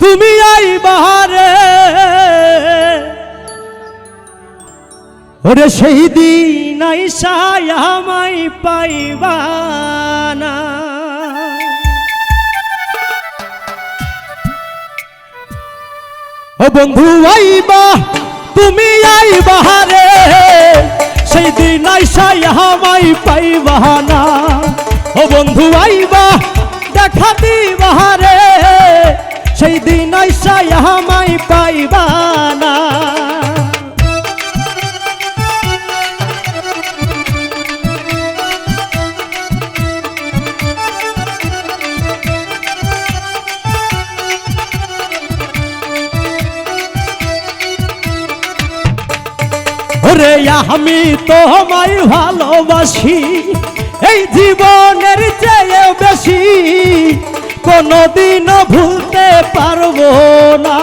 তুমি আই বাহারে। ওরে সেই দিন আইসাই আমায় পাইবা না। ও বন্ধু, আইবা, তুমি আই বাহারে। সেই দিন আইসাই আমায় পাইবা না। ও বন্ধু, আইবা, দেখা দিবা রে সেই দিন আমায় পাইবা না। ওরে আমি তোমায় ভালোবাসি এই জীবনের চেয়ে বেশি। কোনোদিনও ভুলতে পারব না।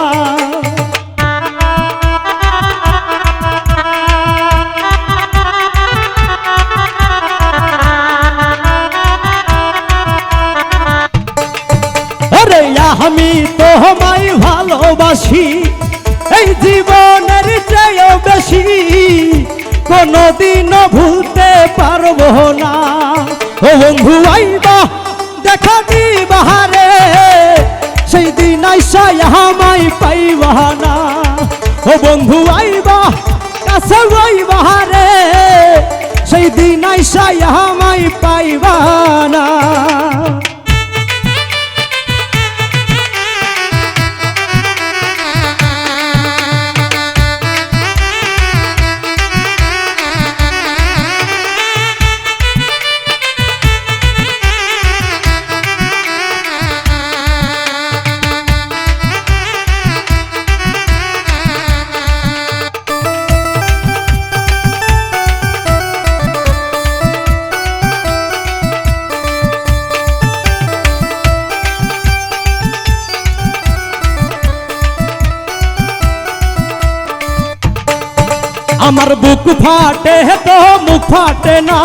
ওরে আমি তোমায় ভালোবাসি, এই জীবনের চেয়েও বেশি। কোনোদিনও ভুলতে পারব না। ও বন্ধু আইবা দেখা বাহারে, সেই দিন আইসাই পাই পাইবা ও বন্ধু, আইবা, কাছে বাহারে সেই দিন আইসাই আমায় পাইবা না। আমার বুক ফাটে তো মুখ ফাটে না।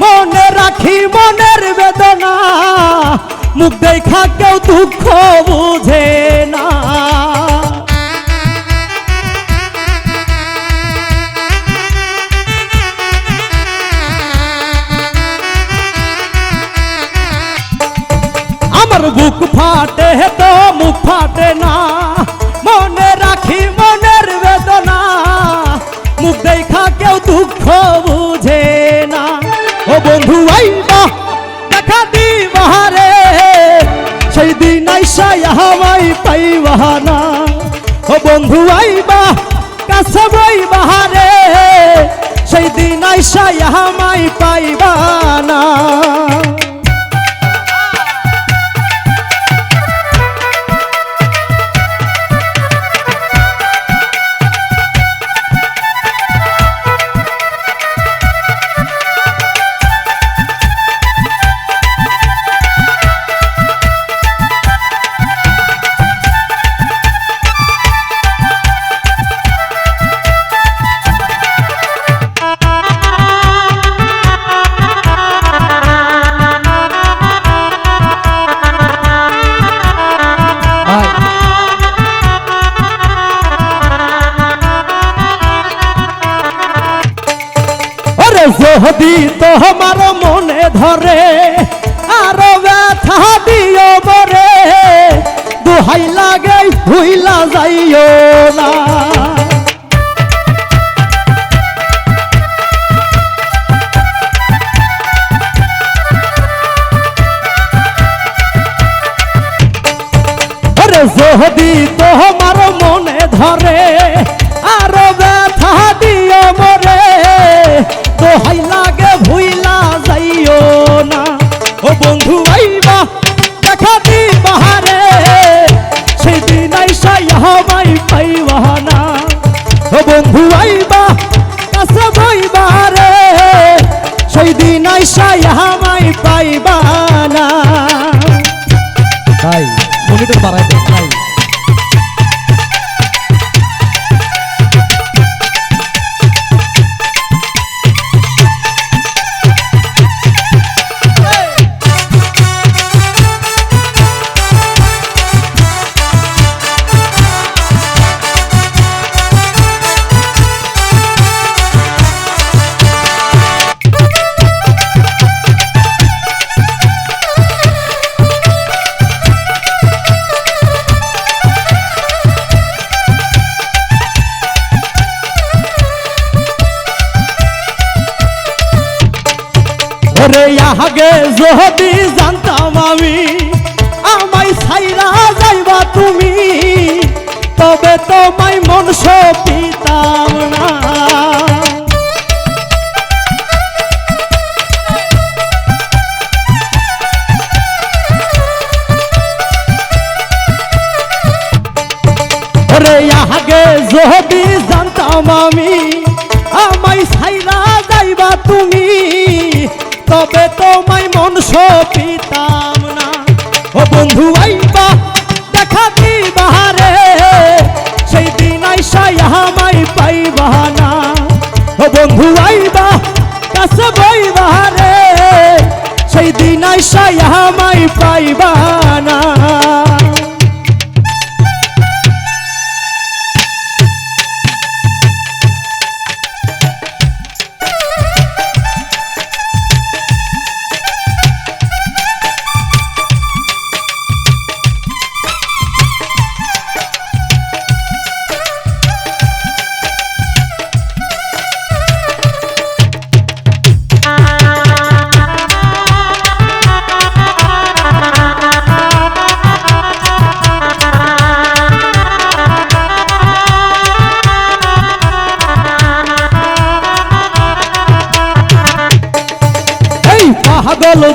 মনে রাখি মনের বেদনা। মুখ দেখা কেউ দুঃখ বুঝে না। বন্ধু আইবা কাছে বাহারে সেই দিন আইসাই আমায় পাইবা না। যদি তোমার মনে ধরে, আরও ব্যথা দিও বরে, দোহাই লাগে, ভুইলা যাইও না। যদি তোমার মনে ধরে আইসাই হবাই পাইবা না ও বন্ধু, আইবা, কাছে বইবা রে। সেই দিন আইসাই আমায় পাইবা যদি জানতাম আমি। আমায় ছাইরা যাইবা তুমি। তবে তোমায় মন পিতাম না। রে আগে যদি জানতাম আমি। আমায় ছাইরা যাইবা তুমি। তবে তোমায় মন সিতাম না। ও বন্ধু, আইবা, দেখা দিবা রে সেই দিন আইসাই আমায় পাইবা না। ও বন্ধু, আইবা, কাছে বইবা রে সেই দিন আইসাই আমায় পাইবা না।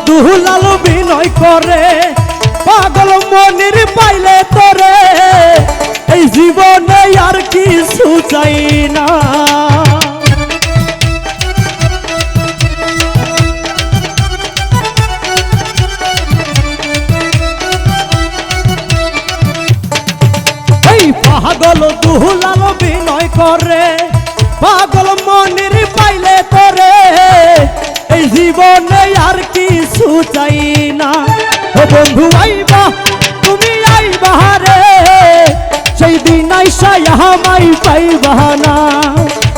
দুলাল বিনয় করে, পাগল মনির পাইলে তোরে। এই জীবনে আর কিছু চাই না। পাগল দুলাল বিনয় করে, পাগল মনির পাইলে তোরে। এই জীবনে আর চাই না। ও বন্ধু, আইবা, তুমি আইবা রে সেই দিন আমাই পাইবা না।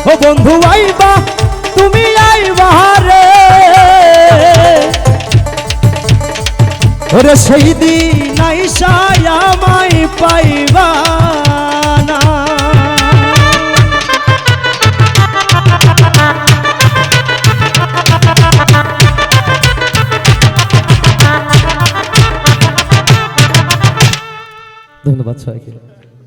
ও বন্ধু, আইবা, তুমি আইবা রে ওরে সেই দিন আইসাই আমাই পাইবা